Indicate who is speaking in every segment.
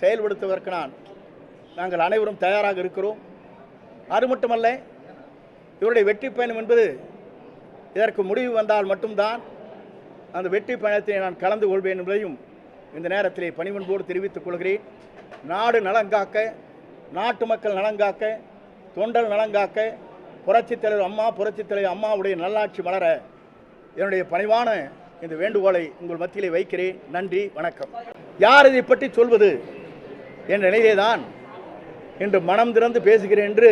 Speaker 1: செயல்படுத்துவதற்கு நான் நாங்கள் அனைவரும் தயாராக இருக்கிறோம். அது மட்டுமல்ல இவருடைய வெற்றி பயணம் என்பது இதற்கு முடிவு வந்தால் மட்டும்தான் அந்த வெற்றி பயணத்தை நான் கலந்து கொள்வேன் என்பதையும் இந்த நேரத்திலே பணிவன்போடு தெரிவித்துக் கொள்கிறேன். நாடு நலங்காக்க நாட்டு மக்கள் நலங்காக்க தொண்டல் நலங்காக்க புரட்சித் தலைவர் அம்மா புரட்சித் தலைவர் அம்மாவுடைய நல்லாட்சி மலர என்னுடைய பணிவான இந்த வேண்டுகோளை உங்கள் மத்தியிலே வைக்கிறேன். நன்றி வணக்கம். யார் இதை பற்றி சொல்வது? என் நிலையிலே என்று இன்று மனம் திறந்து பேசுகிறேன் என்று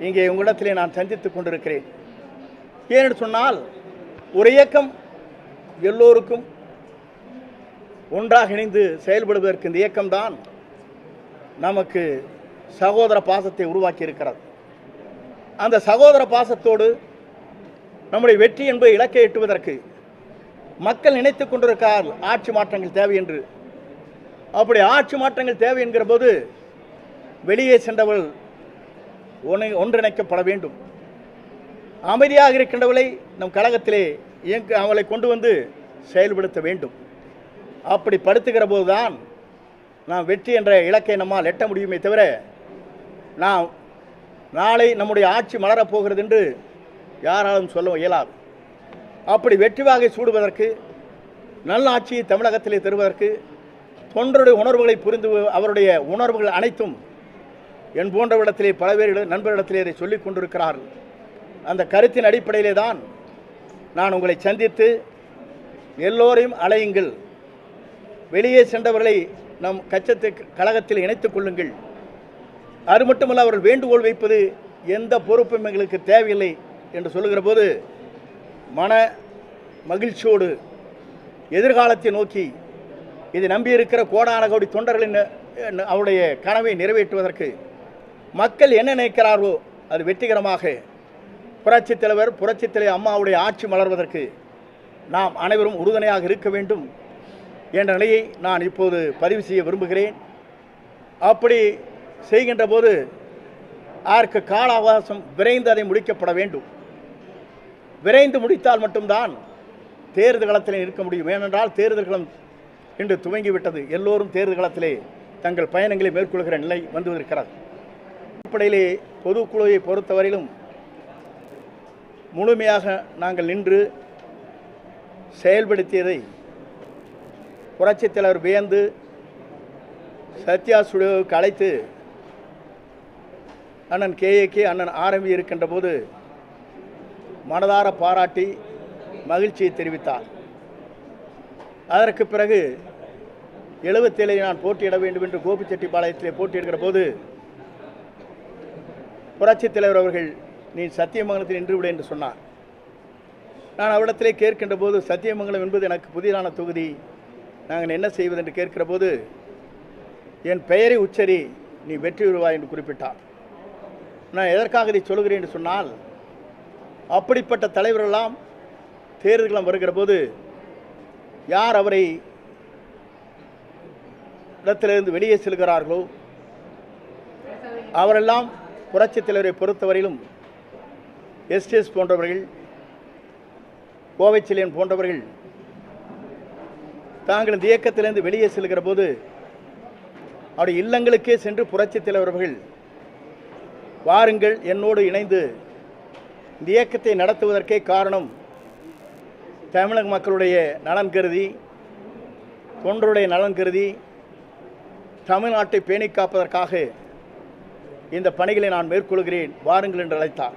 Speaker 1: இங்கே உங்களிடத்திலே நான் சந்தித்துக் கொண்டிருக்கிறேன். ஏனென்று சொன்னால் ஒரு இயக்கம் எல்லோருக்கும் ஒன்றாக இணைந்து செயல்படுவதற்கு இந்த இயக்கம்தான் நமக்கு சகோதர பாசத்தை உருவாக்கி இருக்கிறது அந்த சகோதர பாசத்தோடு நம்முடைய வெற்றி என்பதை இலக்கை எட்டுவதற்கு மக்கள் நினைத்துக் கொண்டிருக்கார் ஆட்சி மாற்றங்கள் தேவை என்று அப்படி ஆட்சி மாற்றங்கள் தேவை என்கிற போது வெளியே சென்றவள் ஒனை ஒன்றிணைக்கப்பட வேண்டும். அமைதியாக இருக்கின்றவளை நம் கழகத்திலே இயங்க அவளை கொண்டு வந்து செயல்படுத்த வேண்டும். அப்படி படுத்துகிற போதுதான் நாம் வெற்றி என்ற இலக்கை நம்மால் எட்ட முடியுமே தவிர நாம் நாளை நம்முடைய ஆட்சி மலரப் போகிறது என்று யாராலும் சொல்ல இயலாது. அப்படி வெற்றி வாகை சூடுவதற்கு நல்ல ஆட்சியை தமிழகத்திலே தருவதற்கு தொண்டருடைய உணர்வுகளை புரிந்து அவருடைய உணர்வுகள் அனைத்தும் என் போன்றவரிடத்திலே பல பேர் நண்பரிடத்திலே இதை சொல்லிக் கொண்டிருக்கிறார்கள். அந்த கருத்தின் அடிப்படையிலே தான் நான் உங்களை சந்தித்து எல்லோரையும் அலையுங்கள் வெளியே சென்றவர்களை நம் கச்சத்து கழகத்தில் இணைத்துக் கொள்ளுங்கள். அது மட்டுமல்ல அவர்கள் வேண்டுகோள் வைப்பது எந்த பொறுப்பும் எங்களுக்கு தேவையில்லை என்று சொல்லுகிற போது மன மகிழ்ச்சியோடு எதிர்காலத்தை நோக்கி இது நம்பியிருக்கிற கோடான கோடி தொண்டர்களின் அவருடைய கனவை நிறைவேற்றுவதற்கு மக்கள் என்ன நினைக்கிறாரோ அது வெற்றிகரமாக புரட்சித் தலைவர் புரட்சித் தலைவர் அம்மாவுடைய ஆட்சி மலர்வதற்கு நாம் அனைவரும் உறுதுணையாக இருக்க வேண்டும் என்ற நிலையை நான் இப்போது பதிவு செய்ய விரும்புகிறேன். அப்படி செய்கின்ற போது அதற்கு கால அவகாசம் விரைந்து அதை முடிக்கப்பட வேண்டும். விரைந்து முடித்தால் மட்டும்தான் தேர்தல் களத்தில் இருக்க முடியும். ஏனென்றால் தேர்தல் களம் இன்று துவங்கிவிட்டது. எல்லோரும் தேர்தல் காலத்திலே தங்கள் பயணங்களை மேற்கொள்கிற நிலை வந்து இருக்கிறது அடிப்படையிலே பொதுக்குழுவை பொறுத்தவரையிலும் முழுமையாக நாங்கள் நின்று செயல்படுத்தியதை புரட்சித் தலைவர் வியந்து சத்யா ஸ்டுடியோவுக்கு அழைத்து அண்ணன் கேஏகே அண்ணன் ஆரம்பி இருக்கின்ற போது மனதார பாராட்டி மகிழ்ச்சியை தெரிவித்தார். அதற்கு பிறகு எழுபத்தேழில் நான் போட்டியிட வேண்டும் என்று கோபிச்செட்டிப்பாளையத்திலே போட்டியிடுகிற போது புரட்சித் தலைவர் அவர்கள் நீ சத்தியமங்கலத்தில் நின்று விடு என்று சொன்னார். நான் அவரிடத்திலே கேட்கின்ற போது சத்தியமங்கலம் என்பது எனக்கு புதிதான தொகுதி. நாங்கள் என்ன செய்வது? என்று கேட்கிற போது என் பெயரை உச்சரி நீ வெற்றி பெறுவாய் என்று குறிப்பிட்டார். நான் எதற்காக இதை சொல்கிறேன் என்று சொன்னால் அப்படிப்பட்ட தலைவரெல்லாம் தேர்தல்களம் வருகிற போது யார் அவரை இடத்திலிருந்து வெளியே செல்கிறார்களோ அவரெல்லாம் புரட்சித் தலைவரை பொறுத்தவரையிலும் எஸ்டிஎஸ் போன்றவர்கள் கோவைச்சிலியன் போன்றவர்கள் தாங்கள் இந்த இயக்கத்திலிருந்து வெளியே செல்கிற போது அவருடைய இல்லங்களுக்கே சென்று புரட்சித் தலைவர்கள் வாருங்கள் என்னோடு இணைந்து இந்த இயக்கத்தை நடத்துவதற்கே காரணம் தமிழக மக்களுடைய நலன் கருதி தொண்டருடைய நலன் கருதி தமிழ்நாட்டை பேணி காப்பதற்காக இந்த பணிகளை நான் மேற்கொள்கிறேன் வாருங்கள் என்று அழைத்தார்.